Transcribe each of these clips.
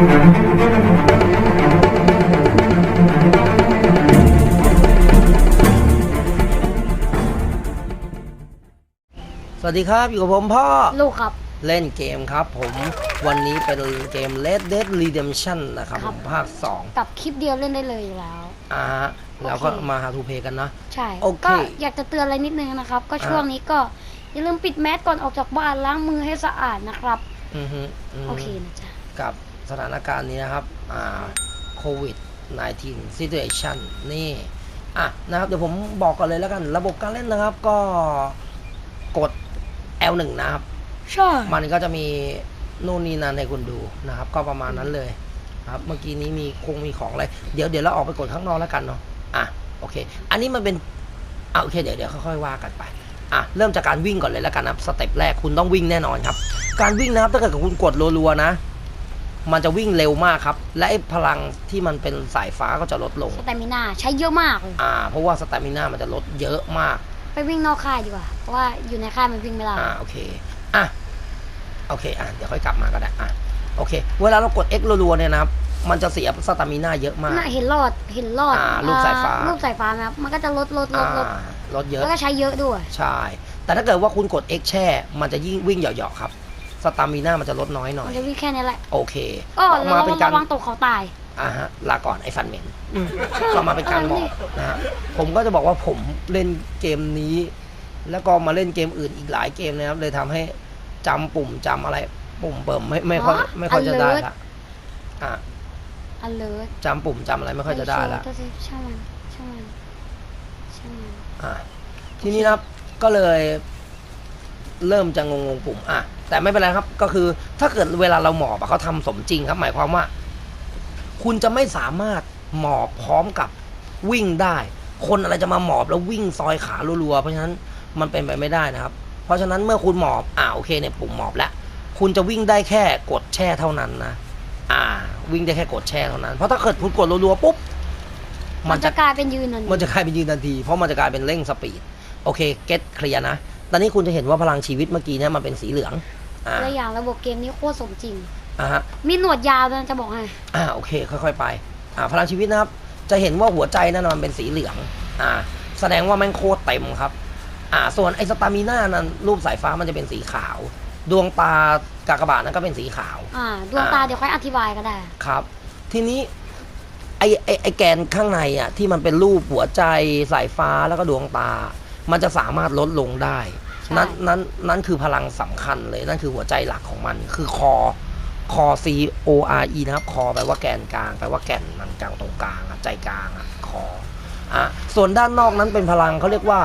สวัสดีครับ อยู่กับผมพ่อ ลูกครับ เล่นเกมครับผมวันนี้เป็นเกม Red Dead Redemption นะครับคผรับมภาค2กับคลิปเดียวเล่นได้เลยอยู่แล้ว อ่าฮะเราก็โอเคมาหาทูเพกันนะ ใช่ โอเคก็อยากจะเตือนอะไรนิดนึงนะครับ ก็ช่วงนี้ก็อย่าลืมปิดแมสก่อนออกจากบ้านล้างมือให้สะอาดนะครับ อือฮึมโอเคนะจ๊ะกับ สถานการณ์นี้นะครับอ่าโควิด 19 situation นี่อะนะครับเดี๋ยวผมบอกก่อนเลยแล้วกันระบบการเล่นนะครับก็กด L1 นะครับ ใช่มันก็จะมีนู่นนี่นั่นให้คุณดูนะครับ ก็ประมาณนั้นเลยครับเมื่อกี้นี้มีคงมีของอะไร เดี๋ยวเดี๋ยวเราออกไปกดข้างนอกแล้วกันเนาะอะโอเค อันนี้มันเป็นอะโอเคเดี๋ยวเดี๋ยวค่อยๆว่ากันไปอะเริ่มจากการวิ่งก่อนเลยแล้วกันนะครับสเต็ปแรกคุณต้องวิ่งแน่นอนครับ การวิ่งนะครับถ้าเกิดคุณกดรัวๆนะ มันจะวิ่งเร็วมากครับ และไอ้พลังที่มันเป็นสายฟ้าก็จะลดลงสเตมิน่าใช้เยอะมากเลยอ่าเพราะว่าสตามิน่ามันจะลดเยอะมากไปวิ่งนอกค่ายดีกว่า เพราะว่าอยู่ในค่ายมันวิ่งไม่ได้อ่าโอเคอะโอเคอะเดี๋ยวค่อยกลับมาก็ได้อะโอเค เวลาเรากด X รัวๆเนี่ยนะครับมันจะเสียสตามิน่าเยอะมาก น่ะเห็นหลอดเห็นหลอดอ่ารูปสายฟ้าอ่รูปสายฟ้าไหมครับมันก็จะลดลดลอ่าดลดลดเยอะ แล้วก็ใช้เยอะด้วย ใช่ แต่ถ้าเกิดว่าคุณกด X แช่ มันจะยิ่งวิ่งเหยาะๆครับ สตามิน่ามันจะลดน้อยหน่อมัยนจะวิ่งแค่นี้แหละโอเคก็ออกมาระเป็นการวังตกเขาตายอ่าฮะลาก่อนไอ้ฟันเหม็นก็มาเป็นการบอกนะฮะผมก็จะบอกว่าผมเล่นเกมนี้ แล้วก็มาเล่นเกมอื่นอีกหลายเกมนะครับ เลยทำให้จำปุ่มจำอะไร ปุ่มเปิมไม่ไม่ค่อยอ๋อไม่ค่อยจะได้ alert ละอะ alert จำปุ่มจำอะไรไม่ค่อยจะได้ละตัวสิช่างมันช่างมันช่างมันอะทีนี้นะครับก็เลย เริ่มจะงงๆปุ่มอะ แต่ไม่เป็นไรครับ ก็คือถ้าเกิดเวลาเราหมอบอะเขาทำสมจริงครับ หมายความว่า คุณจะไม่สามารถหมอบพร้อมกับวิ่งได้ คนอะไรจะมาหมอบแล้ววิ่งซอยขารัวๆเพราะฉะนั้นมันเป็นไปไม่ได้นะครับ เพราะฉะนั้นเมื่อคุณหมอบอ่าโอเคเนี่ยปุ่มหมอบแล้วคุณจะวิ่งได้แค่กดแช่เท่านั้นนะอ่า วิ่งได้แค่กดแช่เท่านั้นเพราะถ้าเกิดคุณกดรัวๆปุ๊บมันจะกลายเป็นยืนนั่นมันจะกลายเป็นยืนทันที เพราะมันจะกลายเป็นเร่งสปีด โอเค เก็ตเคลียร์นะ ตอนนี้คุณจะเห็นว่าพลังชีวิตเมื่อกี้เนี่ยมันเป็นสีเหลือง อ่าและอย่างระบบเกมนี้โคตรสมจริงอ่าฮะมีหนวดยาวด้วยนะจะบอกให้อ่าโอเคค่อยๆไปอ่าพลังชีวิตนะครับ จะเห็นว่าหัวใจนั่นนะมันเป็นสีเหลืองอ่าแสดงว่าแม่งโคตรเต็มครับอ่าส่วนไอ้สตามิน่านั้นรูปสายฟ้ามันจะเป็นสีขาว ดวงตากากบาทนั้นก็เป็นสีขาวอ่าดวงตาอ่าเดี๋ยวค่อยอธิบายก็ได้ครับ ทีนี้ไอไอไอแกนข้างในอะที่มันเป็นรูปหัวใจสายฟ้าแล้วก็ดวงตา มันจะสามารถลดลงได้ใช่ นั่นนั่นนั่นคือพลังสำคัญเลย นั่นคือหัวใจหลักของมัน คือคอคอ C O R E นะครับ คอแปลว่าแกนกลาง แปลว่าแก่นมันกลางตรงกลางอะใจกลางอะคออะส่วนด้านนอกนั้นเป็นพลังเขาเรียกว่า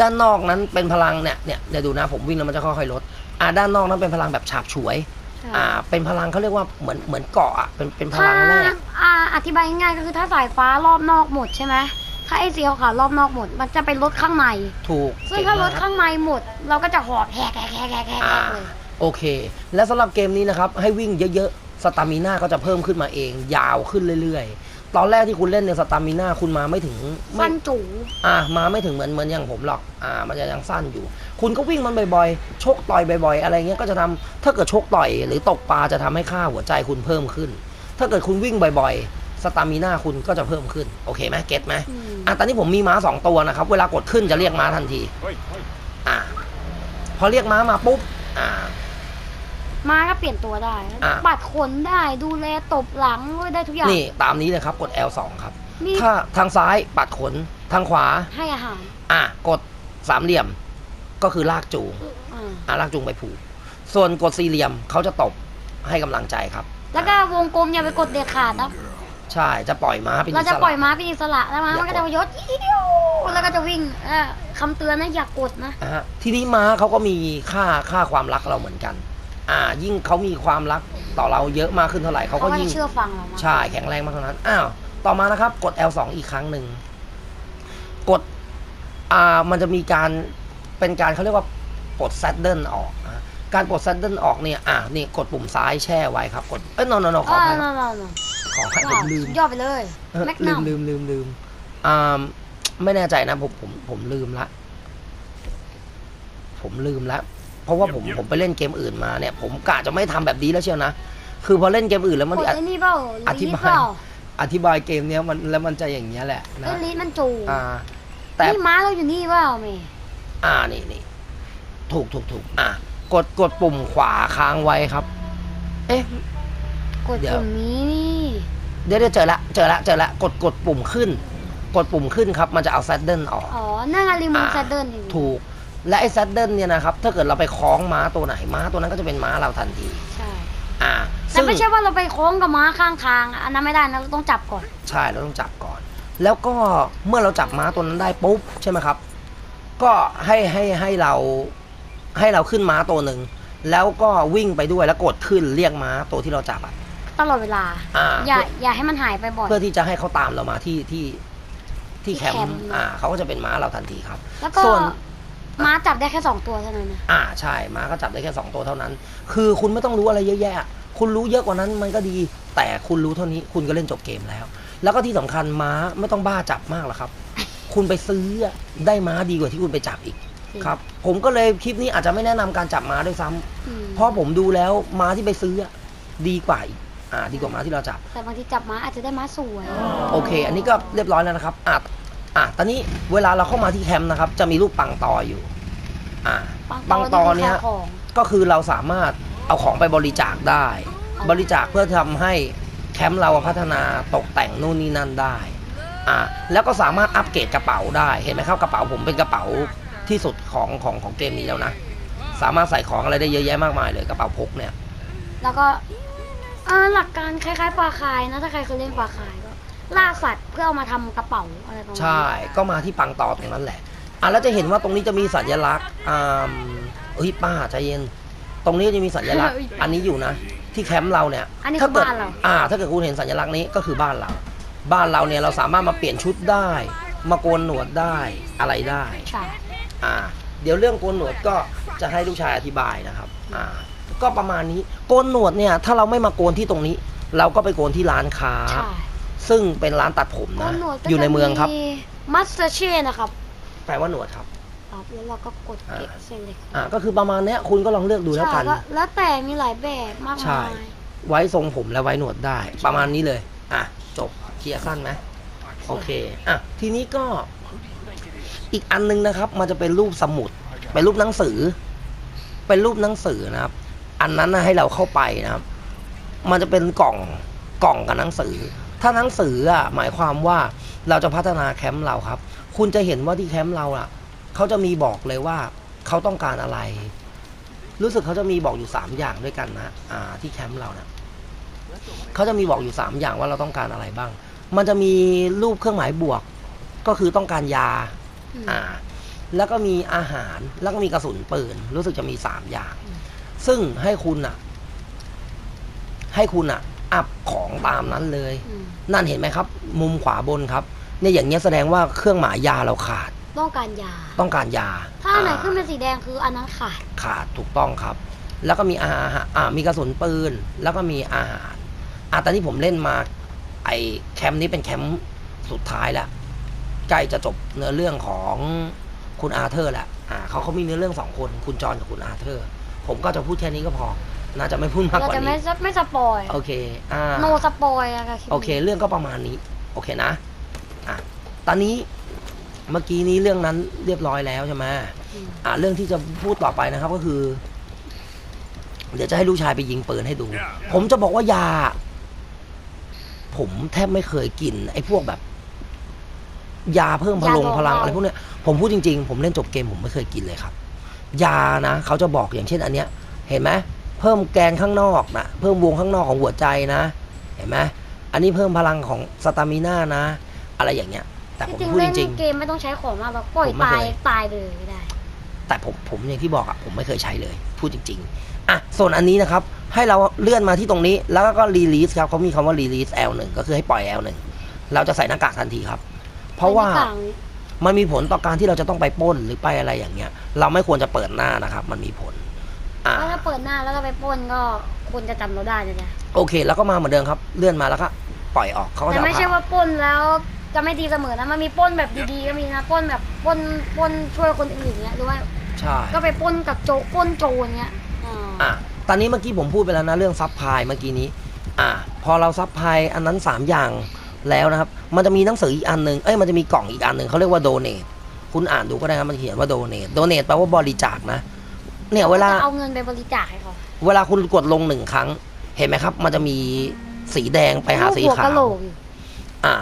ด้านนอกนั้นเป็นพลังเนี่ยเนี่ยเดี๋ยวดูนะผมวิ่งแล้วมันจะค่อยๆลดอ่าด้านนอกนั้นเป็นพลังแบบฉาบฉวย อ่า เป็นพลังเขาเรียกว่าเหมือนเหมือนเกาะอะเป็นเป็นพถ้าลังแรกอ่าอธิบายง่ายๆก็คือถ้าสายฟ้ารอบนอกหมดใช่ไหม ถ้าไอ้สีขาวๆรอบนอกหมด มันจะเป็นรถข้างใน ถูกซึ่งเก่ถ้ารถมกข้างในหมด เราก็จะหอบแหกแหกแหกแหกแหกอ่าเลย โอเค และสำหรับเกมนี้นะครับ ให้วิ่งเยอะๆสตามิน่าก็จะเพิ่มขึ้นมาเอง ยาวขึ้นเรื่อยๆ ตอนแรกที่คุณเล่นในยสตามิน่าคุณมาไม่ถึงไม่ ฟันจูอ่ามาไม่ถึงเหมือนเหมือนอย่างผมหรอก อ่า มันจะยังสั้นอยู่ คุณก็วิ่งมันบ่อยๆ ชกต่อยบ่อยๆ อะไรเงี้ย ก็จะทำถ้าเกิดชกต่อยหรือตกปลาจะทำให้ค่าหัวใจคุณเพิ่มขึ้น ถ้าเกิดคุณวิ่งบ่อยๆ สตามิน่าคุณก็จะเพิ่มขึ้น โอเคไหมเก็ตไหมอืมอะตอนนี้ผมมีม้าสองตัวนะครับ เวลากดขึ้นจะเรียกม้าทันทีอ่า พอเรียกม้ามาปุ๊บ อ่ามาก็เปลี่ยนตัวได้อะบัดขนได้ดูแลตบหลังได้ทุกอย่าง นี่ตามนี้เลยครับ กด L2 ครับนี่ถ้าทางซ้ายปัดขนทางขวา ให้อาหาร อะกดสามเหลี่ยม ก็คือลากจูงอ่าอะลากจูงไปผูก ส่วนกดสี่เหลี่ยมเขาจะตบให้กำลังใจครับ แล้วก็วงกลมอย่าไปกดเด็ดขาดนะ ใช่จะปล่อยม้าเป็นเราอิสจะปล่อยระม้าเป็นอิสระแล้วม้าอย่ามันก็จะยศอีเดียวแล้วก็จะวิ่งเออคำเตือนนะอย่ากดนะอะฮะทีนี้ม้าเขาก็มีค่าค่าความรักเราเหมือนกัน อ่า ยิ่งเขามีความรักต่อเราเยอะมากขึ้นเท่าไหร่เขาเขาก็ก็ยิ่จะงเชื่อฟังเรามากใช่แข็งแรงมากเท่านั้นอ้าวต่อมานะครับ กด L2 อีกครั้งหนึ่งกดอ่ามันจะมีการเป็นการเขาเรียกว่าปลดแซดเดิลออกนะการปลดแซดเดิลออกเนี่ยอ่านี่กดปุ่มซ้ายแช่ไว้ครับกดเอ้ย no no no ขออ่าอภัยคนรับนน ขออภัยผว้าวมลืมสุดยอดไปเลย เออแม็กลืนัมมลืมลืมลืมอ่าไม่แน่ใจนะผมผมผมลืมละ ผมลืมละ เพราะว่าผมผมไปเล่นเกมอื่นมาเนี่ย ผมกะจะไม่ทำแบบนี้แล้วเชียวนะ คือพอเล่นเกมอื่นแล้วมันกดอไอ้นี่เปล่าอธิลีดบาย เปล่าอธิบายเกมเนี้ยมันแล้วมันจะอย่างเงี้ยแหละนะเอ้ยลีดมันจูงอ่า แต่ นี่ม้าเราอยู่นี่เปล่าเมย์อ่านี่นี่ถูกถูกถูกอะ กดกดปุ่มขวาค้างไว้ครับ เอ๊ะ กดเดี๋ยวปุ่มนี้นี่ เดี๋ยวเดี๋ยวเจอละเจอละเจอละกดกดปุ่มขึ้น กดปุ่มขึ้นครับ มันจะเอาแซดเดิลออก อ๋อนั่นไงรีโมทอ่าแซดเดิลนี่ถูก และไอ้แซดเดิลเนี่ยนะครับ ถ้าเกิดเราไปคล้องม้าตัวไหนม้าตัวนั้นก็จะเป็นม้าเราทันที ใช่อ่าแต่ไม่ใช่ว่าเราไปโค้งกับม้าข้างทางอันนั้นไม่ได้นะเราต้องจับก่อน ใช่เราต้องจับก่อน แล้วก็เมื่อเราจับม้าตัวนั้นได้ปุ๊บใช่ไหมครับ ก็ให้ให้ให้เราให้เราขึ้นม้าตัวหนึ่งแล้วก็วิ่งไปด้วยแล้วกดขึ้นเรียกม้าตัวที่เราจับอะ ตลอดเวลา อ่าอย่า อย่าให้มันหายไปบ่อย เพื่อที่จะให้เขาตามเรามาที่ที่ที่ที่แคมแคมป์ ป์อ่าเขาก็จะเป็นม้าเราทันทีครับ แล้วก็ส่วน ม้าจับได้แค่สองตัวเท่านั้นนะ อ่าใช่ม้าก็จับได้แค่สองตัวเท่านั้น คือคุณไม่ต้องรู้อะไรเยอะแยะ คุณรู้เยอะกว่านั้นมันก็ดี แต่คุณรู้เท่านี้คุณก็เล่นจบเกมแล้ว แล้วก็ที่สำคัญม้าไม่ต้องบ้าจับมากหรอกครับ คุณไปซื้อได้ม้าดีกว่าที่คุณไปจับอีกครับ ผมก็เลยคลิปนี้อาจจะไม่แนะนำการจับม้าด้วยซ้ำอืมเพราะผมดูแล้วม้าที่ไปซื้ออะดีกว่าอีก อ่าดีกว่าม้าที่เราจับ แต่บางทีจับม้าอาจจะได้ม้าสวย โอเค อันนี้ก็เรียบร้อยแล้วนะครับอะอะตอนนี้เวลาเราเข้ามาที่แคมป์นะครับ จะมีรูปปังตออยู่อ่าปังตอเนี้ยคือขายของก็คือเราสามารถเอาของไปบริจาคได้อ๋อบริจาคเพื่อทำให้แคมป์เราพัฒนาตกแต่งนู่นนี่นั่นได้อ่าแล้วก็สามารถอัปเกรดกระเป๋าได้เห็นไหมครับกระเป๋าผมเป็นกระเป๋าที่สุดของของของเกมนี้แล้วนะ สามารถใส่ของอะไรได้เยอะแยะมากมายเลยกระเป๋าพกเนี่ย แล้วก็ อ่าหลักการคล้ายๆปลาคายนะถ้าใครเคยเล่นปลาคายก็ล่าสัตว์เพื่อเอามาทำกระเป๋าอะไรประมาณนี้ใช่ก็มาที่ปังตอตรงนั้นแหละอะแล้วจะเห็นว่าตรงนี้จะมีสัญลักษณ์อ่าเฮ้ยป้าใจเย็น ตรงนี้จะมีสัญลักษณ์ อันนี้อยู่นะ ที่แคมป์เราเนี่ยอันนี้ถ้าคือเกิดบ้านเรา อ่า ถ้าเกิดคุณเห็นสัญลักษณ์นี้ก็คือบ้านเรา บ้านเราเนี่ยเราสามารถมาเปลี่ยนชุดได้ มาโกนหนวดได้อะไรได้ ใช่ อ่า เดี๋ยวเรื่องโกนหนวดก็จะให้ลูกชายอธิบายนะครับ อ่า ก็ประมาณนี้ โกนหนวดเนี่ยถ้าเราไม่มาโกนที่ตรงนี้ เราก็ไปโกนที่ร้านค้า ใช่ซึ่งเป็นร้านตัดผมโกนะนหนวดก็อยู่ในเมืองครับ มัสเตอร์เชนะครับแปลว่าหนวดครับ ครับแล้วเราก็กดเก็บอ่าเส้นเล็กอ่าก็คือประมาณเนี้ยคุณก็ลองเลือกดูแล้วกัน ใช่แล้วแต่มีหลายแบบมากใช่ มายไว้ทรงผมและไว้หนวดได้ ประมาณนี้เลย อะ จบเคลียร์สั้นไหมโอเค อะ ทีนี้ก็อีกอันนึงนะครับ มันจะเป็นรูปสมุด เป็นรูปหนังสือ เป็นรูปหนังสือนะครับ อันนั้นนะให้เราเข้าไปนะครับ มันจะเป็นกล่องกล่องกับหนังสือ ถ้าหนังสืออะหมายความว่าเราจะพัฒนาแคมป์เราครับ คุณจะเห็นว่าที่แคมป์เราอะเขาจะมีบอกเลยว่าเขาต้องการอะไร รู้สึกเขาจะมีบอกอยู่สามอย่างด้วยกันนะอ่าที่แคมป์เรานะเขาจะมีบอกอยู่สามอย่างว่าเราต้องการอะไรบ้าง มันจะมีรูปเครื่องหมายบวก ก็คือต้องการยาอืมอ่า แล้วก็มีอาหารแล้วก็มีกระสุนปืน รู้สึกจะมีสามอย่าง ซึ่งให้คุณอะให้คุณอะอัพของตามนั้นเลย อืมนั่นเห็นไหมครับ มุมขวาบนครับ เนี่ยอย่างเงี้ยแสดงว่าเครื่องหมายยาเราขาด ต้องการยา ต้องการยาถ้าอันไหนอ่ขึ้นเป็นสีแดงคืออันนั้นขาด ขาดถูกต้องครับ แล้วก็มีอาหารอ่ามีกระสุนปืน แล้วก็มีอาหารอะตอนนี้ผมเล่นมา ไอแคมป์นี้เป็นแคมป์สุดท้ายแล้วใกล้จะจบเนื้อเรื่องของคุณอาเธอร์แล้วอ่าเขาเขามีเนื้อเรื่องสองคน คุณจอห์นกับคุณอาเธอร์ ผมก็จะพูดแค่นี้ก็พอ น่าจะไม่พูดมากเรากว่าจะไม่นี้ ไม่สปอยโอเค อ่า โนสปอยอะค่ะลิปนี้โอเค เรื่องก็ประมาณนี้ โอเคนะ อะ ตอนนี้เมื่อกี้นี้เรื่องนั้นเรียบร้อยแล้วใช่ไหมอืมอะ เรื่องที่จะพูดต่อไปนะครับก็คือ เดี๋ยวจะให้ลูกชายไปยิงปืนให้ดู ผมจะบอกว่ายา ผมแทบไม่เคยกิน ไอ้พวกแบบ ยาเพิ่มพลังพลังอะไรพวกเนี้ย ผมพูดจริงๆ ผมเล่นจบเกมผมไม่เคยกินเลยครับ ยานะเขาจะบอกอย่างเช่นอันเนี้ยเห็นไหมเพิ่มแกนข้างนอกนะเพิ่มวงข้างนอกของหัวใจนะ เห็นไหมอันนี้เพิ่มพลังของสตามิน่านะ อะไรอย่างเงี้ย แต่ผมที่จริงพูดเล่จนริงเกมไม่ต้องใช้ของมากหรอกปล่อยผมไม่ตาเคยยตายเลยไม่ได้ๆแต่ผมผมอย่างที่บอกอะผมไม่เคยใช้เลย พูดจริง ๆอะส่วนอันนี้นะครับ ให้เราเลื่อนมาที่ตรงนี้ แล้วก็รีลีสครับเขามีคำว่ารีลีส L1 ก็คือให้ปล่อย L1 เราจะใส่หน้ากากทันทีครับ เพราะว่าอันนี้ต่ง มันมีผลต่อการที่เราจะต้องไปปล้นหรือไปอะไรอย่างเงี้ย เราไม่ควรจะเปิดหน้านะครับ มันมีผลอ่าถ้าเปิดหน้าแล้วก็ไปปล้นก็คุณจะจำเราได้นะจ๊ะโอเค แล้วก็มาเหมือนเดิมครับ เลื่อนมาแล้วก็ปล่อยออกเขาก็แต่จะเอาไม่ใช่ผ้าว่าปล้นแล้วจะไม่ดีเสมอนะมันมีปล้นแบบดีๆก็มีนะปล้นแบบปล้นปล้นช่วยคนอื่นเนี้ยหรือว่าใช่ ก็ไปปล้นกับโจรปล้นโจรเนี้ยอ่า อะตอนนี้เมื่อกี้ผมพูดไปแล้วนะเรื่องซับพลายเมื่อกี้นี้ อ่าพอเราซับพลายอันนั้น 3 อย่าง แล้วนะครับ มันจะมีหนังสืออีกอันหนึ่งเอ้ยมันจะมีกล่องอีกอันหนึ่งเขาเรียกว่าโดเนทคุณอ่านดูก็ได้ครับมันเขียนว่าโดเนทโดเนทแปลว่าบริจาคนะ เนี่ยเวลาจะเอาเงินไปบริจาคให้เขาเวลาคุณกดลงหนึ่งครั้ง เห็นไหมครับ มันจะมีสีแดงไปหาสีรูปหัวขากะโหลวกอยู่อ่า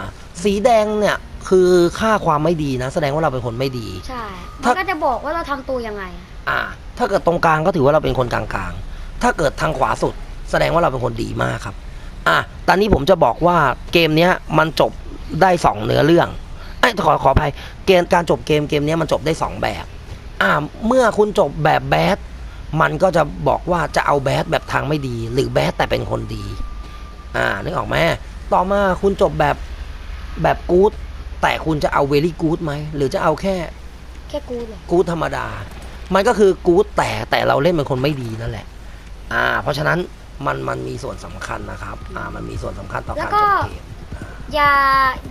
สีแดงเนี่ยคือค่าความไม่ดีนะ แสดงว่าเราเป็นคนไม่ดี ใช่ถ้ามันก็จะบอกว่าเราทำตัวยังไง อ่า ถ้าเกิดตรงกลางก็ถือว่าเราเป็นคนกลางๆ ถ้าเกิดทางขวาสุด แสดงว่าเราเป็นคนดีมากครับ อะตอนนี้ผมจะบอกว่าเกมเนี้ยมันจบได้สองเนื้อเรื่องไอ้ยขอขออภัยเกมการจบเกมเกมเนี้ยมันจบได้สองแบบ อ่าเมื่อคุณจบแบบแบดมันก็จะบอกว่าจะเอาแบดแบบทางไม่ดี หรือแบดแต่เป็นคนดี อ่านึกออกไหมต่อมาคุณจบแบบแบบกู๊ดแต่คุณจะเอาเวลี่กู๊ดไหมหรือจะเอาแค่แค่กูดเหรอกู๊ดธรรมดา มันก็คือกู๊ดแต่แต่เราเล่นเป็นคนไม่ดีนั่นแหละ อ่า เพราะฉะนั้น มันมันมีส่วนสำคัญนะครับ อ่า มันมีส่วนสำคัญต่อการจบเกม อย่า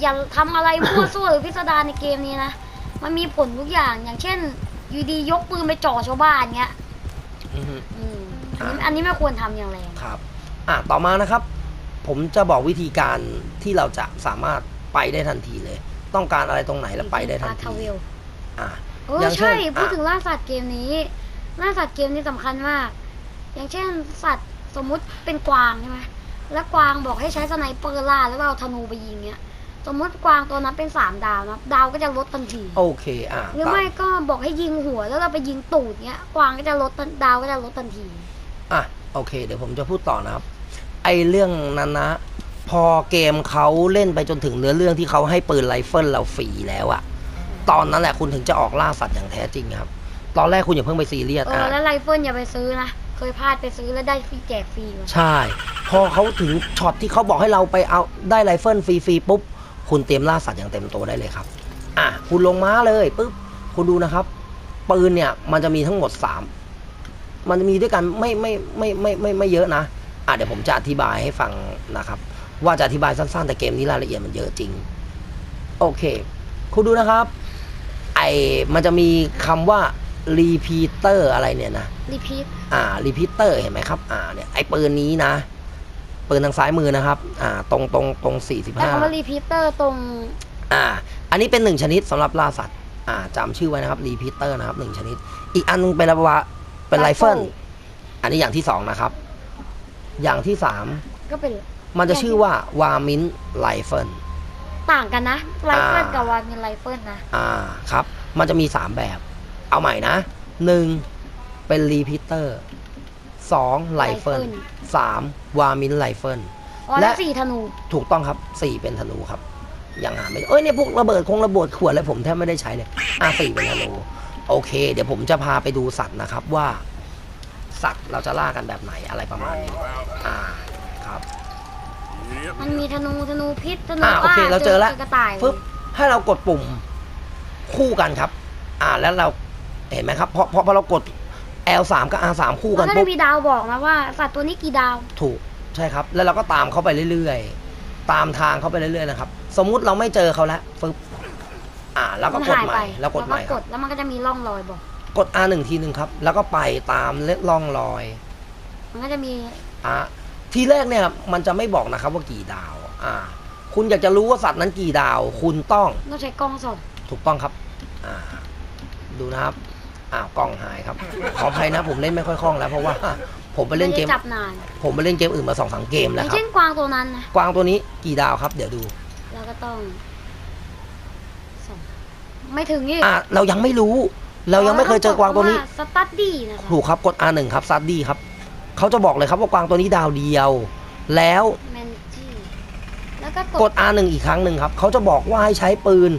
อย่าทำอะไรมั่วซั่วหรือพิสดารในเกมนี้นะ มันมีผลทุกอย่างอย่างเช่น อยู่ดียกปืนไปจ่อชาวบ้านเงี้ยอือฮึ อืมอันนี้อันนี้ไม่ควรทำอย่างแรงครับ อ่าต่อมานะครับ ผมจะบอกวิธีการที่เราจะสามารถไปได้ทันทีเลย ต้องการอะไรตรงไหนแล้วไปได้ทันทาที เวล อ่าเอออย่างเช่นใช่ พูดอะ ถึงล่าสัตว์เกมนี้ล่าสัตว์เกมนี้สำคัญมาก อย่างเช่นสัตว์ สมมุติเป็นกวางใช่ไหมแล้วกวางบอกให้ใช้สไนเปอร์ล่าแล้วก็เอาธนูไปยิงเงี้ย สมมติกวางตัวนั้นเป็นสามดาวนะดาวก็จะลดทันที โอเค อ่าหรือไม่ก็บอกให้ยิงหัวแล้วเราไปยิงตูดเงี้ย กวางก็จะลดทันดาวก็จะลดทันที อะ โอเค เดี๋ยวผมจะพูดต่อนะครับ ไอเรื่องนั้นนะ พอเกมเขาเล่นไปจนถึงเนื้อเรื่องที่เขาให้ปืนไรเฟิลเราฟรีแล้วอะตอนนั้นแหละคุณถึงจะออกล่าสัตว์อย่างแท้จริงครับ ตอนแรกคุณอย่าเพิ่งไปซีเรียสเอออะแล้วไรเฟิลอย่าไปซื้อนะ เคยพลาดไปซื้อแล้วได้ฟรีแจกฟรีมาใช่ พอเขาถึงช็อตที่เขาบอกให้เราไปเอาได้ไรเฟิลฟรีๆปุ๊บ คุณเตรียมล่าสัตว์อย่างเต็มตัวได้เลยครับ อะ คุณลงม้าเลยปุ๊บ คุณดูนะครับ ปืนเนี่ยมันจะมีทั้งหมดสามมันจะมีด้วยกันไม่ไม่ไม่ไม่ไม่ไม่เยอะนะ อะเดี๋ยวผมจะอธิบายให้ฟังนะครับ ว่าจะอธิบายสั้นๆ แต่เกมนี้รายละเอียดมันเยอะจริง โอเค คุณดูนะครับ ไอมันจะมีคำว่า repeater อะไรเนี่ยนะ รีพีทอ่า repeater เห็นไหมครับ อ่าเนี่ยไอปืนนี้นะปืนทางซ้ายมือนะครับ อ่า ตรงตรงตรงสี่สิบแต่ห้าคำว่ารีพีเตอร์ตรงอ่า อันนี้เป็นหนึ่งชนิดสำหรับล่าสัตว์ อ่าจำชื่อไว้นะครับ repeater นะครับหนึ่งชนิด อีกอันหนึงเป็นอะไรวะเป็นไรเฟิลอันนี้อย่างที่สองนะครับ อย่างที่สามก็เป็นมันจะชื่อว่าวามินไรเฟิลต่างกันนะไรเฟิลอ่ากับวานมีไรเฟิลนะอ่าครับ มันจะมีสามแบบ เอาใหม่นะหนึ่งเป็นรีพิเตอร์สองไรเฟิลสามวามินไรเฟิลอ๋อและแล้วสี่ธนูถูกต้องครับสี่เป็นธนูครับยังหาไม่เอ้ยเนี่ยพวกระเบิดคงระเบิดขวดอะไรผมแทบไม่ได้ใช้เลยอะสี่เป็นธนูโอเค เดี๋ยวผมจะพาไปดูสัตว์นะครับว่า สัตว์เราจะล่ากันแบบไหนอะไรประมาณนี้อ่าครับมันมีธนูธนูพิษธนูอ่าโอเคเราเจอแล้วกระต่ายปึ๊บให้เรากดปุ่มคู่กันครับ อ่าแล้วเรา เห็นไหมครับเพราะเพราะพอเรากด L3 กับ R3 คู่มักันนก็ปุ๊จะบมีดาวบอกนะว่าสัตว์ตัวนี้กี่ดาวถูกใช่ครับ แล้วเราก็ตามเขาไปเรื่อยๆ ตามทางเขาไปเรื่อยๆนะครับ สมมุติเราไม่เจอเขาแล้วปึ๊บอ่าแล้วก็มันกดหายใหไปม่ แล้วกดใหม่แล้วคกรัดบแล้วมันก็จะมีร่องรอยบอก กด R หนึ่งทีหนึ่งครับ แล้วก็ไปตามเล็ดล่องรอย มันก็จะมีอะทีแรกเนี่ยมันจะไม่บอกนะครับว่ากี่ดาว อ่า คุณอยากจะรู้ว่าสัตว์นั้นกี่ดาว คุณต้องต้องใช้กล้องส่องถูกต้องครับ อ่า ดูนะครับ อ้าวกล้องหายครับ ขออภัยนะผมเล่นไม่ค่อยคล่องแล้วเพราะว่า ผมไปเล่นเกมไม่ได้จับนานผมไปเล่นเกมอื่นมาสองสามเกมอแล้วย่างครัเช่บนกวางตัวนั้นนะกวางตัวนี้กี่ดาวครับ เดี๋ยวดู เราก็ต้องส่องไม่ถึงอีกอ่าเรายังไม่รู้ เรายังไม่เคยเจอกวางตัวนี้ สตัดดี้นะคะถูกครับกด R1 ครับซัดดี้ครับเขาจะบอกเลยครับว่ากวางตัวนี้ดาวเดียว แล้วแมนจี้แล้วก็กกด ด R1 อีกครั้งหนึ่งครับเขาจะบอกว่าให้ใช้ปืน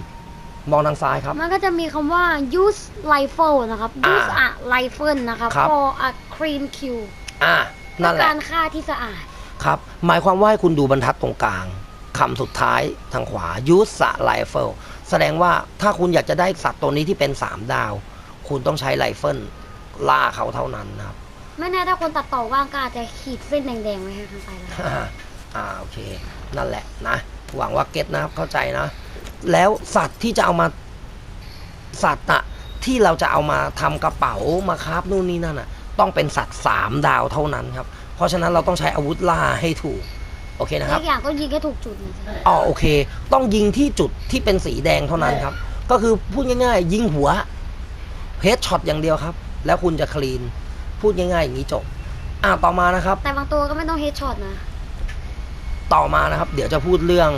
มองทางซ้ายครับ มันก็จะมีคำว่า use rifle นะครับอ่า use a rifle นะครับ ครับ for a clean kill อ่านั่นแหละการฆ่าที่สะอาด ครับ หมายความว่าให้คุณดูบรรทัดตรงกลางคำสุดท้ายทางขวา use a rifle แสดงว่าถ้าคุณอยากจะได้สัตว์ตัวนี้ที่เป็น 3 ดาว คุณต้องใช้ไรเฟิลล่าเขาเท่านั้นนะครับ ไม่แน่ถ้าคนตัดต่อว่างก็อาจจะขีดเส้นแดงๆไว้ให้ข้างใต้แล้ว อ่าโอเค นั่นแหละนะ หวังว่าเก็ตนะครับเข้าใจนะ แล้วสัตว์ที่จะเอามาสัตว์อะที่เราจะเอามาทำกระเป๋ามาคราฟนู่นนี่นั่นอะต้องเป็นสัตว์สามดาวเท่านั้นครับ เพราะฉะนั้นเราต้องใช้อาวุธล่าให้ถูกโอเคนะคแล้รัวบอีกอย่างต้องยิงให้ถูกจุดนะอ๋อโอเค ต้องยิงที่จุดที่เป็นสีแดงเท่านั้นครับ ก็คือพูดง่ายๆ ยิงหัวเฮดช็อตอย่างเดียวครับ แล้วคุณจะคลีน พูดง่ายๆอย่างนี้จบ อ่าต่อมานะครับ แต่บางตัวก็ไม่ต้องเฮดช็อตนะ ต่อมานะครับ เดี๋ยวจะพูดเรื่อง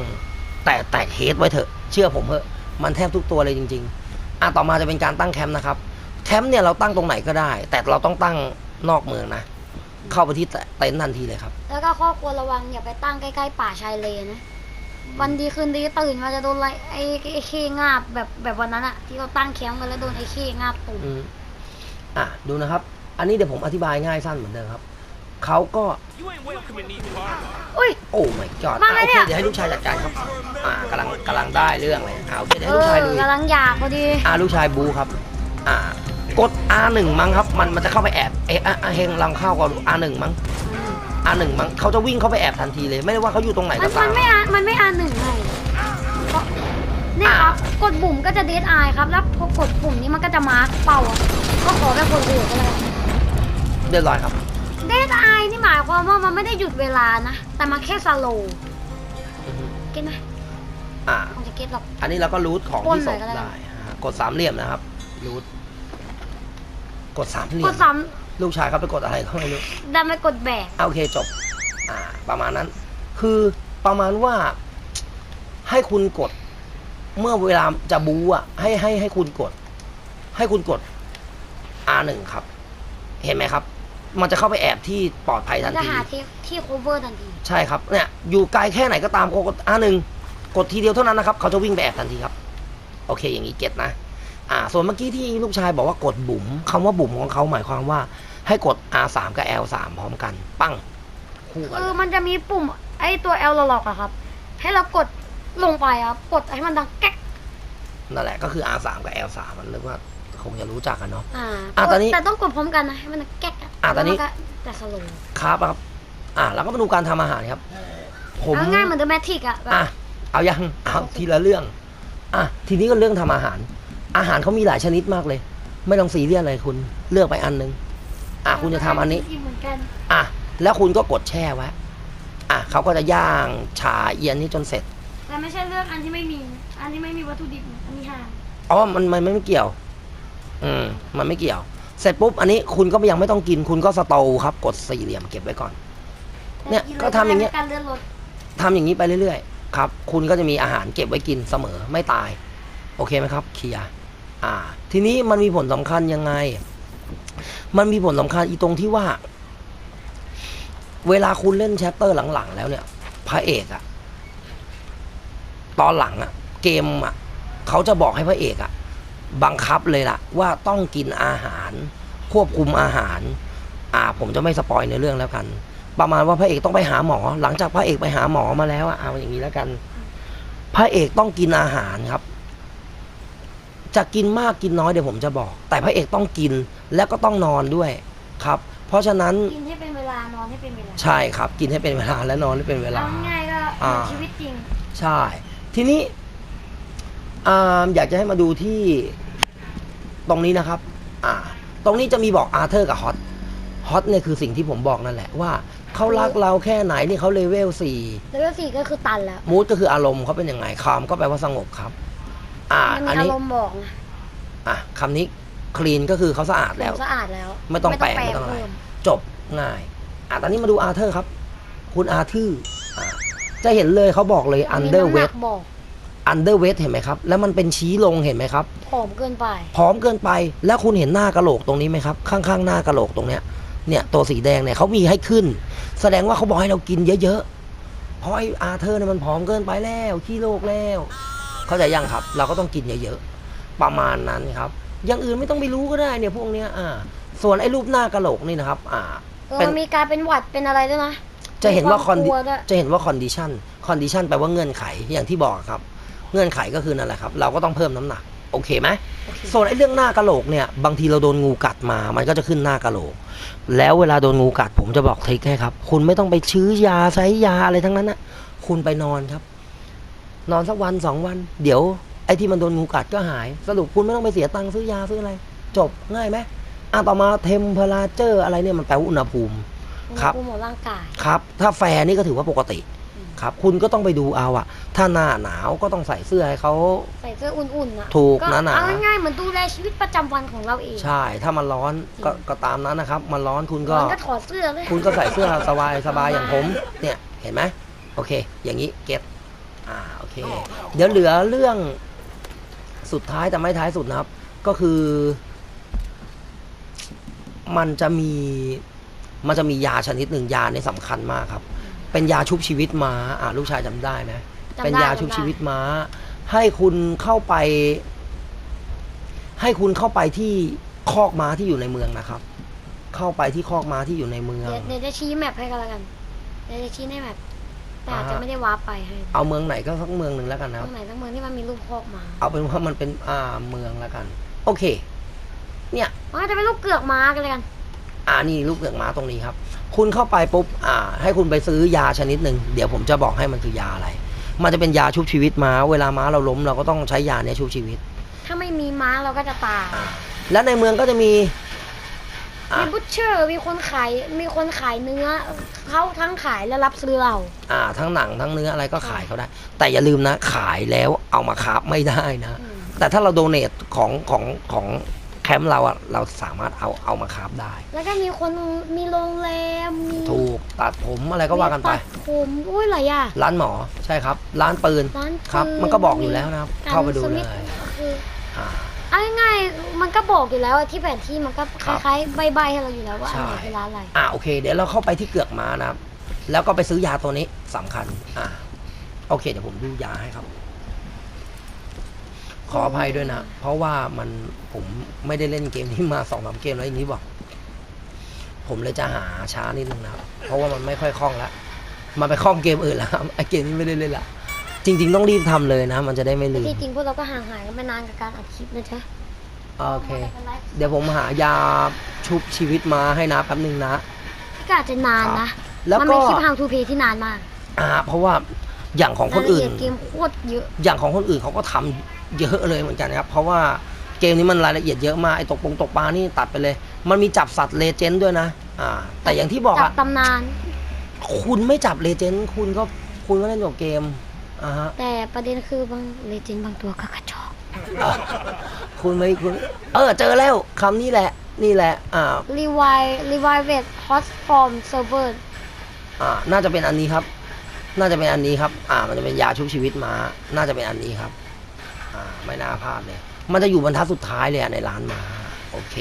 แต่แตกเฮดไว้เถอะ เชื่อผมเถอะมันแทบทุกตัวเลยจริง ๆอะต่อมาจะเป็นการตั้งแคมป์นะครับ แคมป์เนี่ยเราตั้งตรงไหนก็ได้ แต่เราต้องตั้งนอกเมืองนะ เข้าไปที่เต็นท์ทันทีเลยครับ แล้วก็ข้อควรระวังอย่าไปตั้งใกล้ๆป่าชายเลนนะวันดีคืนดีตื่นมาจะโดนอะไรไอ้ไอ้เคงาบแบบแบบวันนั้นอะที่เราตั้งแคมป์กันแล้วโดนไอ้เคงาบตุ่มอืมอะดูนะครับ อันนี้เดี๋ยวผมอธิบายง่ายสั้นเหมือนเดิมครับ เขาก็ You ain't welcome in these parts. อุ้ยโอ้ my god มาอะไงโอเนี่เคยเดี๋ยวให้ลูกชายจัดการครับ อ่ากำลังกำลังได้เรื่องเลยอ่าโอเคเดี๋ยวเอให้ลูกอชายดูกำลังอยากพอดี อ่าลูกชายบูครับ อ่ากด R1 มั้งครับ มันมันจะเข้าไปแอบเอ๊ะอะอะเฮงลังเข้าก่อน R1 มั้ง R1 มั้งเขาจะวิ่งเข้าไปแอบทันทีเลย ไม่ได้ว่าเขาอยู่ตรงไหนมัก็นตามันม ไม่อ่านมันไม่อ่านหนึ่งให้เพราะเนี่ยครับ กดปุ่มก็จะเดทไอครับ แล้วพอกดปุ่มนี้มันก็จะมาร์กเป่าอะก็ขอแบบคนอื่นก็เลยเรียบร้อยครับเดทไอนี่หมายความว่ามันไม่ได้หยุดเวลานะ แต่มันแค่สโลว์อือฮึเก็ตไหมอ่า คงจะเก็ตหรอก อันนี้เราก็รูทของปล้นที่หน่ส่อยงก็ได้ ได้อ่ากดสามเหลี่ยมนะครับรูทกดสามเหลี่กยดมสามลูกชายเขาไปกดอะไรก็ไม่รู้ดันไปกดแบกอะโอเคจบ อ่า ประมาณนั้น คือประมาณว่า ให้คุณกด เมื่อเวลาจะบูอะ ให้ให้ให้คุณกด ให้คุณกด R หนึ่งครับ เห็นไหมครับ มันจะเข้าไปแอบที่ปลอดภัยทันจะที หาที่ที่ cover ทันที ใช่ครับเนี่ยอยู่ไกลแค่ไหนก็ตามกด R หนึ่งกดทีเดียวเท่านั้นนะครับ เขาจะวิ่งไปแอบทันทีครับ โอเคอย่างนี้เก็ตนะ อ่า ส่วนเมื่อกี้ที่ลูกชายบอกว่ากดบุ๋มคำว่าบุ๋มของเขาหมายความว่า ให้กด R สามกับ L สามพร้อมกัน ปั้ง คู่กันคือเลยมันจะมีปุ่มไอ้ตัว L ล็อกอะครับ ให้เรากดลงไปครับ กดให้มันดังแก๊กนั่นแหละก็คือ R สามกับ L สามมันเรียกว่า คงจะรู้จักกันเนาะ อ่าอะตอนนี้แต่ต้องกดพร้อมกันนะให้มันดังแก๊กอะอะตอนนี้ แล้วมัก็จะสโลว์ครับครับ อ่าแล้วก็มาดูการทำอาหารครับ ผมเอาง่ายเหมือนเดอะแมทริกอะแบบ อะเอายังเอาทีละเรื่อง อะทีนี้ก็เรื่องทำอาหาร อาหารเขามีหลายชนิดมากเลย ไม่ต้องซีเรียสเลยคุณเลือกไปอันหนึงอะคุณจะทำอันนี้ เหมือนกันอะแล้วคุณก็กดแช่ไว้อะเขาก็จะย่างฉาเอียนนี้จนเสร็จแต่ไม่ใช่เลือกอันที่ไม่มี อันที่ไม่มีวัตถุดิบอันนี้ห่างอ๋อมันมันมันไม่เกี่ยว อืมมันไม่เกี่ยว เสร็จปุ๊บอันนี้คุณก็ยังไม่ต้องกินคุณก็สโตว์ครับ กดสี่เหลี่ยมเก็บไว้ก่อน เนี่ยก็ทำอย่างเงี้ย การเลื่อนรถทำอย่างนี้ไปเรื่อยๆครับ คุณก็จะมีอาหารเก็บไว้กินเสมอไม่ตาย โอเคไหมครับเคลียร์อ่า ทีนี้มันมีผลสำคัญยังไง มันมีผลสำคัญอีตรงที่ว่า เวลาคุณเล่นแชปเตอร์หลังๆ แล้วเนี่ยพระเอกอะตอนหลังอะเกมอะเขาจะบอกให้พระเอกอะ บังคับเลยล่ะ ว่าต้องกินอาหาร ควบคุมอาหาร อ่า ผมจะไม่สปอยในเรื่องแล้วกัน ประมาณว่าพระเอกต้องไปหาหมอ หลังจากพระเอกไปหาหมอมาแล้วอะเอาอย่างนี้แล้วกัน พระเอกต้องกินอาหารครับ จะกินมากกินน้อยเดี๋ยวผมจะบอก แต่พระเอกต้องกินและก็ต้องนอนด้วยครับ เพราะฉะนั้นกินให้เป็นเวลานอนให้เป็นเวลาใช่ครับ กินให้เป็นเวลาและนอนให้เป็นเวลาเอาง่ายๆก็เหอ่ามือนชีวิตจริง ใช่ ทีนี้อ่าอยากจะให้มาดูที่ ตรงนี้นะครับ อ่า ตรงนี้จะมีบอกอาร์เธอร์กับฮอต ฮอตเนี่ยคือสิ่งที่ผมบอกนั่นแหละว่าเขารักเราแค่ไหนนี่เขาเลเวลสี่เลเวลสี่ก็คือตันแล้ว มูดก็คืออารมณ์เขาเป็นยังไงคามก็แปลว่าสงบครับ อ่ามันมีอันอานี้รมณ์บอกนะอะคำนี้คลีนก็คือเขาสะอาดแล้ว สะอาดแล้ว ไม่ต้องแปลงไม่ต้องอะไรเพิ่มจบง่าย อะตอนนี้มาดูอาร์เธอร์ครับ คุณอาร์เธอร์อะจะเห็นเลยเขาบอกเลยมี under น้ำหนั weight กบอก under weight เห็นไหมครับ แล้วมันเป็นชี้ลงเห็นไหมครับผอมเกินไปผอมเกินไปแล้วคุณเห็นหน้ากะโหลกตรงนี้ไหมครับ ข้างๆหน้ากะโหลกตรงเนี้ยเนี่ยตัวสีแดงเนี่ยเขามีให้ขึ้น แสดงว่าเขาบอกให้เรากินเยอะๆเพราะไอ้อาร์เธอร์เนี่ยมันผอมเกินไปแล้วขี้โรคแล้วเข้าใจยังครับ เราก็ต้องกินเยอะๆประมาณนั้นครับอย่างอื่นไม่ต้องไปรู้ก็ได้เนี่ยพวกเนี้ยอ่า ส่วนไอ้รูปหน้ากะโหลกนี่นะครับ อ่าเออเป็นมันมีการเป็นหวัดเป็นอะไรด้วยนะจะเห็นว่าคอนมีความกลัวด้วยจะเห็นว่าคอนดิชันคอนดิชันแปลว่าเงื่อนไขอย่างที่บอกครับ เงื่อนไขก็คือนั่นแหละครับ เราก็ต้องเพิ่มน้ำหนักโอเคไหมโอเคส่วนไอ้เรื่องหน้ากะโหลกเนี่ยบางทีเราโดนงูกัดมา มันก็จะขึ้นหน้ากะโหลก แล้วเวลาโดนงูกัดผมจะบอกทริคให้ครับ คุณไม่ต้องไปชื้อยาใช้ยาอะไรทั้งนั้นนะคุณไปนอนครับ นอนสักวันสองวัน เดี๋ยวไอ้ที่มันโดนงูกัดก็หาย สรุปคุณไม่ต้องไปเสียตังค์ซื้อยาซื้ออะไร จบง่ายไหมอะต่อมาเทมเพลเจอร์อะไรเนี่ยมันแปลว่าอุณหภูมิ ครับอุณหภูมิของร่างกายครับ ถ้าแฟร์นี่ก็ถือว่าปกติอืม ครับ คุณก็ต้องไปดูเอาอะถ้าหน้าหนาวก็ต้องใส่เสื้อให้เขา ใส่เสื้ออุ่นๆนะถูกก็นะหนาเอาง่ายๆเหมือนดูแลชีวิตประจำวันของเราเองใช่ ถ้ามันร้อนก็ก็ตามนั้นนะครับ มันร้อนคุณก็ มันก็ถอดเสื้อเลยคุณก็ใส่เสื้อสบายสบายอย่างผม เนี่ยเห็นไหมโอเค อย่างนี้เก็ตอ่าโอเค เดี๋ยวเหลือเรื่องสุดท้ายแต่ไม่ท้ายสุดนะครับ ก็คือ มันจะมีมันจะมียาชนิดหนึ่งยาเนี่ยสำคัญมากครับ เป็นยาชุบชีวิตม้าอ่าลูกชายจำได้ไหมจำได้เป็นยาชุบจำได้ ชีวิตม้า ให้คุณเข้าไป ให้คุณเข้าไปที่คอกม้าที่อยู่ในเมืองนะครับ เข้าไปที่คอกม้าที่อยู่ในเมือง เดี๋ยวเดี๋ยวจะชี้แมปให้กันแล้วกัน เดี๋ยวจะชี้ในแมปแต่อาจจะอ่าฮะ ไม่ได้วาร์ปไปให้เอาเมืองไหนก็สักเมืองหนึ่งแล้วกันนะคตรัรบ งไหนทั้งเมืองที่มันมีรูปคอกมาเอาเป็นว่ามันเป็นอ่าเมืองแล้วกัน โอเค เนี่ยมันก็จะเป็นรูปเกือกม้ากันเลยกัน อ่านี่ลูกเกือกม้าตรงนี้ครับ คุณเข้าไปปุ๊บอ่า ให้คุณไปซื้อยาชนิดหนึ่งเดี๋ยวผมจะบอกให้มันคือยาอะไร มันจะเป็นยาชุบชีวิตม้า เวลาม้าเราล้มเราก็ต้องใช้ยาเนี้ยชุบชีวิต ถ้าไม่มีม้าเราก็จะตายอ่าและในเมืองก็จะมีอ่ามีบุชเชอร์มีคนขายมีคนขายเนื้อเขาทั้งขายและรับซื้อเราอ่า ทั้งหนังทั้งเนื้ออะไรก็ขายเขาได้ แต่อย่าลืมนะ ขายแล้วเอามาคาบไม่ได้นะอืมแต่ถ้าเราโดเนทของของของ แคมป์เราอะเราสามารถเอาเอามาคาบได้ แล้วก็มีคนมีโรงแรมมีถูกตัดผมอะไรก็ว่ากันไปมีตัดผมอุ้ยหลายอย่าง ร้านหมอใช่ครับ ร้านปืนร้านครับปืมันก็บอกอยู่แล้วนะครับ การเข้าไปดูสเลมิยธคืออ่า เอาง่ายๆมันก็บอกอยู่แล้วอะที่แผนที่มันก็คครับล้ายๆใบๆให้เราอยู่แล้วว่าอันไหนใช่คือร้านอะไรอ่าโอเค เดี๋ยวเราเข้าไปที่เกือกม้านะครับ แล้วก็ไปซื้อยาตัวนี้สำคัญ อ่าโอเคเดี๋ยวผมดูยาให้ครับ ขออภัยด้วยนะ เพราะว่ามันผมไม่ได้เล่นเกมนี้มาสองสามเกมแล้วอย่างนี้บอก ผมเลยจะหาช้านิดนึงนะครับเพราะว่ามันไม่ค่อยคล่องแล้วมาไปคล่องเกมอื่นแล้วครับไอเกมนี้ไม่ได้เล่นละจริง ๆ ต้องรีบทำเลยนะ มันจะได้ไม่ลืมที่จริงพวกเราก็ห่างหายกันไปนานกับการอัดคลิปนะจ๊ะโอเค เดี๋ยวผมหายาชุบชีวิตมาให้นะแป๊บนึงนะก็อาจจะนานนะแล้วมันก็เป็นคลิป How to Play ที่นานมาก อ่า เพราะว่า อย่างของคนรายละอื่เอีนยดเกมโคตรเยอะ อย่างของคนอื่นเขาก็ทำเยอะเลยเหมือนกันนะครับ เพราะว่าเกมนี้มันรายละเอียดเยอะมากไอ้ตกปงตกปลานี่ตัดไปเลย มันมีจับสัตว์เลเจนด์ด้วยนะ อ่า แต่อย่างที่บอกจัอะบตำนาน คุณไม่จับเลเจนด์คุณก็คุณก็เล่นจบเกมอ่าฮะ แต่ประเด็นคือบางเลเจนด์บางตัวก็กระจอกอะคุณไม่คุณ เออเจอแล้วคำนี้แหละ นี่แหละ อ่ารีไวรีไวเวทฮอตฟอร์มเซิร์ฟเวอร์อ่า น่าจะเป็นอันนี้ครับ น่าจะเป็นอันนี้ครับ อ่า มันจะเป็นยาชุบชีวิตมา น่าจะเป็นอันนี้ครับ อ่า ไม่น่าพลาดเลย มันจะอยู่บรรทัดสุดท้ายเลยอะในร้านมา โอเค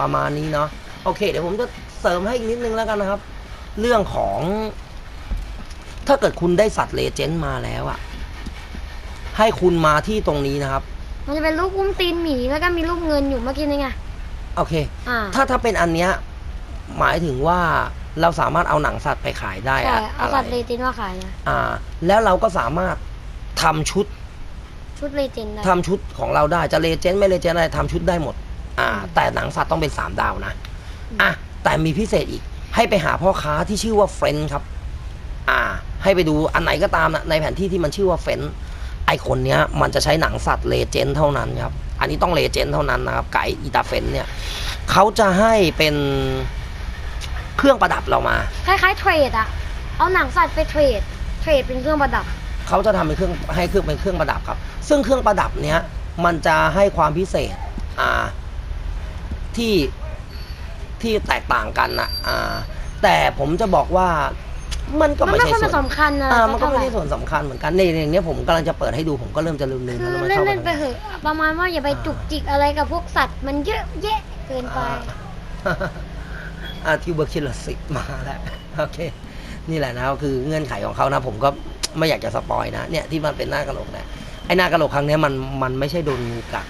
ประมาณนี้เนาะ โอเค เดี๋ยวผมจะเสริมให้อีกนิดนึงแล้วกันนะครับ เรื่องของ ถ้าเกิดคุณได้สัตว์เลเจนด์มาแล้วอะให้คุณมาที่ตรงนี้นะครับ มันจะเป็นรูปอุ้มตีนหมีแล้วก็มีรูปเงินอยู่เมื่อกี้นี่ไง โอเค อ่า ถ้าถ้าเป็นอันเนี้ย หมายถึงว่า เราสามารถเอาหนังสัตว์ไปขายได้ใช่อะเอาอะไรสัตว์เลเจนด์มาขายนะอ่า แล้วเราก็สามารถทำชุด ชุดเลเจนด์ได้ ทำชุดของเราได้จะเลเจนด์ไม่เลเจนด์อะไรทำชุดได้หมด อ่าแต่หนังสัตว์ต้องเป็นสามดาวนะอะแต่มีพิเศษอีก ให้ไปหาพ่อค้าที่ชื่อว่าเฟรนครับ อ่า ให้ไปดูอันไหนก็ตามนะในแผนที่ที่มันชื่อว่าเฟรนไอคนเนี้ย มันจะใช้หนังสัตว์เลเจนด์เท่านั้นครับ อันนี้ต้องเลเจนด์เท่านั้นนะครับไก่อีตาเฟรนเนี่ยเขาจะให้เป็น เครื่องประดับเรามา คล้ายๆเทรดอะเอาหนังสัตว์ไปเทรด เทรดเป็นเครื่องประดับ เขาจะทำเป็นเครื่องให้เครื่องเป็นเครื่องประดับครับ ซึ่งเครื่องประดับเนี้ยมันจะให้ความพิเศษอ่าที่ที่แตกต่างกันนะอ่าแต่ผมจะบอกว่ามันก็มันไม่ไม่ใช่ค่อยส่มาวนสำคัญนะอ่ามันก็เท่าไม่ไหร่ใช่ส่วนสำคัญเหมือนกันในอย่างเนี้ยผมกำลังจะเปิดให้ดูผมก็เริ่มจะลืมๆคืแล้วอมันเล่นเข้าไปเล่นๆไปเหอะประมาณว่าอย่าไปจุกจิกอะไรกับพวกสัตว์มันเยอะแยะเกินไป อ่าอ่า ทิวเบอร์คิลสิกมาแล้วโอเค นี่แหละนะก็คือเงื่อนไขของเขานะผมก็ไม่อยากจะสปอยนะเนี่ยที่มันเป็นหน้ากระโหลกเนี่ยไอ้หน้ากระโหลกครั้งเนี้ยมันมันไม่ใช่โดนงูกัด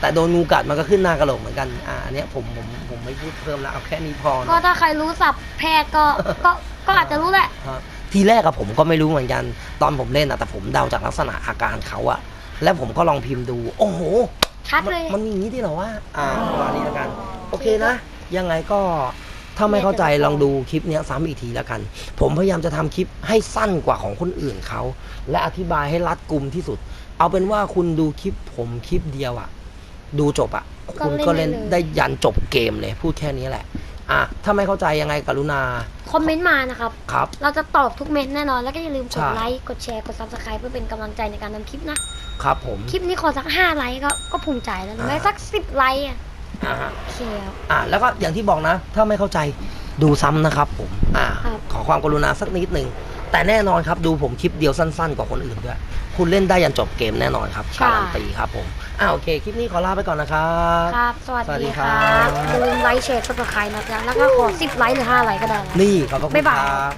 แต่โดนงูกัดมันก็ขึ้นหน้ากระโหลกเหมือนกัน อ่าอันเนี้ยผมผมผมไม่พูดเพิ่มแล้วเอาแค่นี้พอก็นะถ้าใครรู้ศัพท์แพทย์ก็ก็ก็อาจจะรู้แหละครับทีแรกอะผมก็ไม่รู้เหมือนกัน ตอนผมเล่นอะแต่ผมเดาจากลักษณะอาการเขาอะแล้วผมก็ลองพิมพ์ดู โอ้โหชัดมันเลยมันมีอย่างนี้ด้วยเหรอวะอ่าประมาณนี้แล้วกัน โอเคนะ ยังไงก็ ถ้าไม่เข้าใจลองดูคลิปเนี้ยซ้ำอีกทีแล้วกัน ผมพยายามจะทำคลิปให้สั้นกว่าของคนอื่นเขา และอธิบายให้รัดกุมที่สุด เอาเป็นว่าคุณดูคลิปผมคลิปเดียวอะดูจบอะคุณก็เล่นได้ยันจบเกมเลย พูดแค่นี้แหละอะถ้าไม่เข้าใจยังไงกรุณา คอมเมนต์มานะครับครับ เราจะตอบทุกเมนต์แน่นอน แล้วก็อย่าลืมกใช่ดไลค์ กดแชร์ กด subscribe เพื่อเป็นกำลังใจในการทำคลิปนะ ครับผม คลิปนี้ขอสักห้าไลค์ก็ก็ภูมิใจแล้วหรือไม่อ่าสักสิบไลค์อะ อ่าฮะโอเคครับ อะแล้วก็อย่างที่บอกนะ ถ้าไม่เข้าใจดูซ้ำนะครับผมอ่า ครับ ขอความกรุณาสักนิดหนึ่งแต่แน่นอนครับดูผมคลิปเดียวสั้นๆกว่าคนอื่นด้วยคุณเล่นได้ยันจบเกมแน่นอนครับการันตีครับผมอ่าโอเคคลิปนี้ขอลาไปก่อนนะครับ ครับ สวัสสวัสดีดีคครัรับ บอย่าลืมไลค์แชร์ subscribe นะจ๊ะแล้วก็ขอสิบไลค์หรือห้าไลค์ก็ได้นะ นี่ขอบพระคุณบ๊ายบายครับ